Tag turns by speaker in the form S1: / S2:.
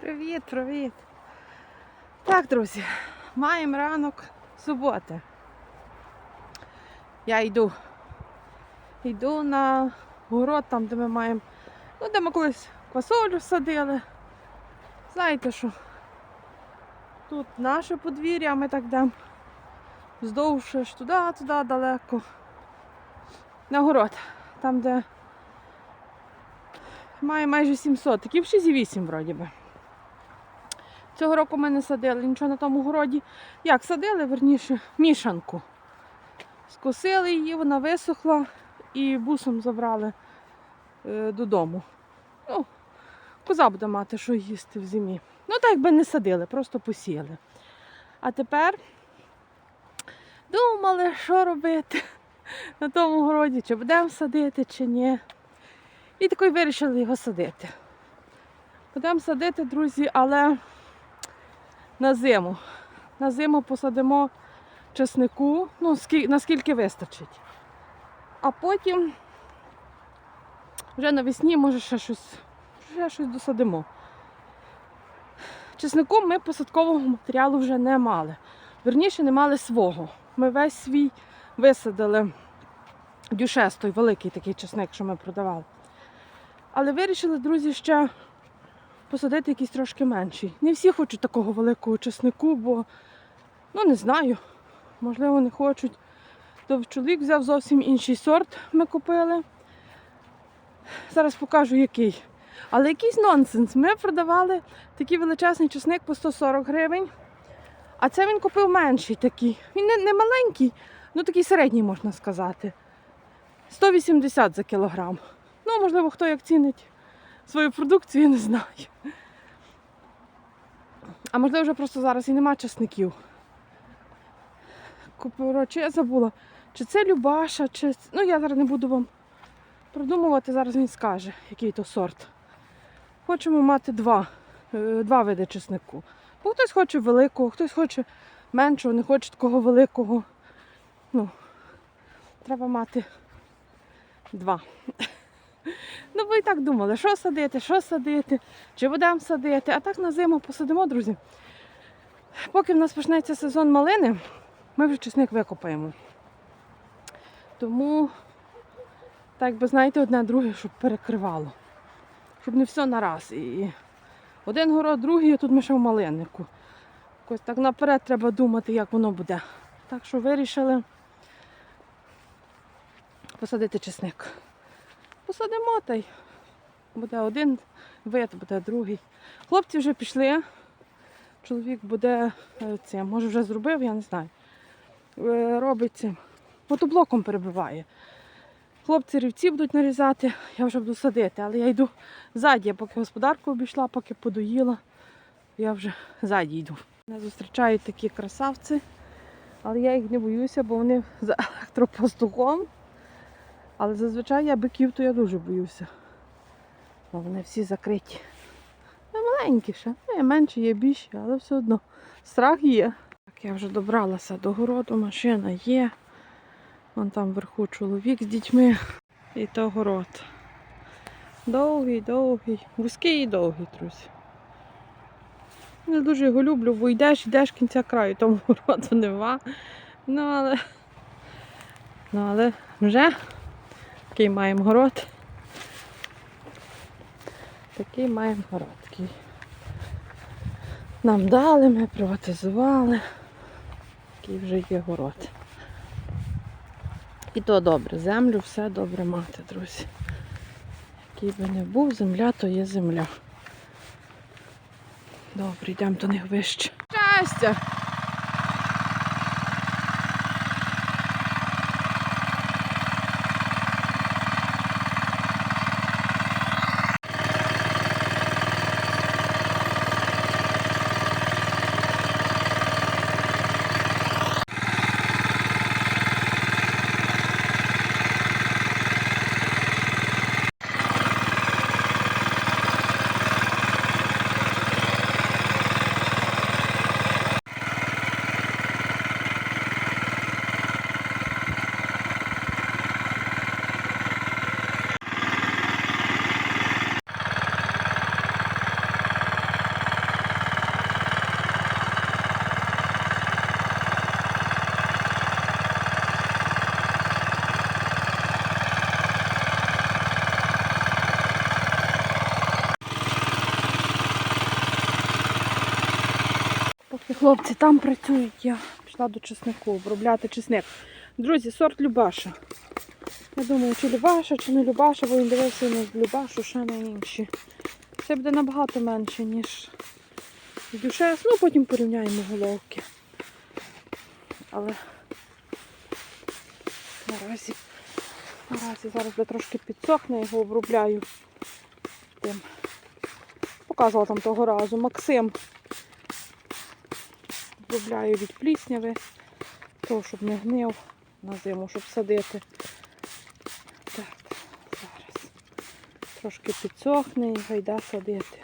S1: Привіт, привіт. Так, друзі, маємо ранок суботи. Я йду. Йду на город, там, де ми маємо, ну, де ми колись квасолю садили. Знаєте що? Тут наше подвір'я, ми так йдемо вздовж аж туди, туди далеко. На город. Там, де має майже 700, таких 6,8 вроді би. Цього року ми не садили нічого на тому городі. Як садили, верніше, мішанку. Скосили її, вона висохла і бусом забрали е, додому. Ну, коза буде мати, що їсти в зимі. Ну, так якби не садили, просто посіяли. А тепер думали, що робити на тому городі, чи будемо садити, чи ні. І такий вирішили його садити. Будемо садити, друзі, але на зиму. На зиму посадимо чеснику, ну, наскільки вистачить. А потім вже навесні, може, ще щось, ще щось досадимо. Чеснику ми посадкового матеріалу вже не мали. Верніше, не мали свого. Ми весь свій висадили дюшес, той великий такий чесник, що ми продавали. Але вирішили, друзі, ще посадити якийсь трошки менший. Не всі хочуть такого великого чеснику, бо, ну не знаю, можливо, не хочуть. То чоловік взяв зовсім інший сорт, ми купили. Зараз покажу який. Але якийсь нонсенс. Ми продавали такий величезний чесник по 140 гривень. А це він купив менший такий. Він не, не маленький, ну такий середній, можна сказати. 180 за кілограм. Ну, можливо, хто як цінить свою продукцію, я не знаю. А можливо, вже просто зараз і нема часників. Чи я забула, чи це Любаша, чи. Ну, я зараз не буду вам продумувати, зараз він скаже, який то сорт. Хочемо мати два, е, два види чеснику. Бо хтось хоче великого, хтось хоче меншого, не хоче такого великого. Ну, треба мати два. Ну, ви і так думали, що садити, що садити, чи будемо садити. А так на зиму посадимо, друзі. Поки в нас почнеться сезон малини, ми вже чесник викопаємо. Тому, так би знаєте, одне друге, щоб перекривало. Щоб не все на раз. І один город, другий, а тут ми ще в малиннику. Якось так наперед треба думати, як воно буде. Так що вирішили посадити чесник. Посадимо та й буде один вид, буде другий. Хлопці вже пішли. Чоловік буде е, цим, може вже зробив, я не знаю. Е, Робить цим. Мотоблоком перебиває. Хлопці рівці будуть нарізати, я вже буду садити, але я йду ззаді, я поки господарку обійшла, поки подоїла, я вже ззаді йду. Мене зустрічають такі красавці, але я їх не боюся, бо вони за електропастухом. Але зазвичай я биків, то я дуже боюся. Бо вони всі закриті. Ну, маленькі ще. Ну, є менші, є більші, але все одно страх є. Так, я вже добралася до городу, машина є. Вон там вверху чоловік з дітьми. І то город. Довгий, довгий, вузький і довгий, друзі. Не дуже його люблю, бо йдеш, йдеш кінця краю, тому городу нема. Ну але, ну, але вже такий маємо город. Такий маємо город. Нам дали, ми приватизували. Такий вже є город. І то добре, землю все добре мати, друзі. Який би не був, земля то є земля. Добре, йдемо до них вище. Щастя! Хлопці там працюють, я пішла до чеснику обробляти чесник. Друзі, сорт Любаша. Я думаю, чи Любаша, чи не Любаша, бо він дивився на Любашу, ще на інші. Це буде набагато менше, ніж дюшес. Ну, потім порівняємо головки. Але наразі, наразі зараз де трошки підсохне, його обробляю тим. Показувала там того разу. Максим обробляю від плісняви, того, щоб не гнив на зиму, щоб садити. Так, зараз. Трошки підсохне і гайда садити.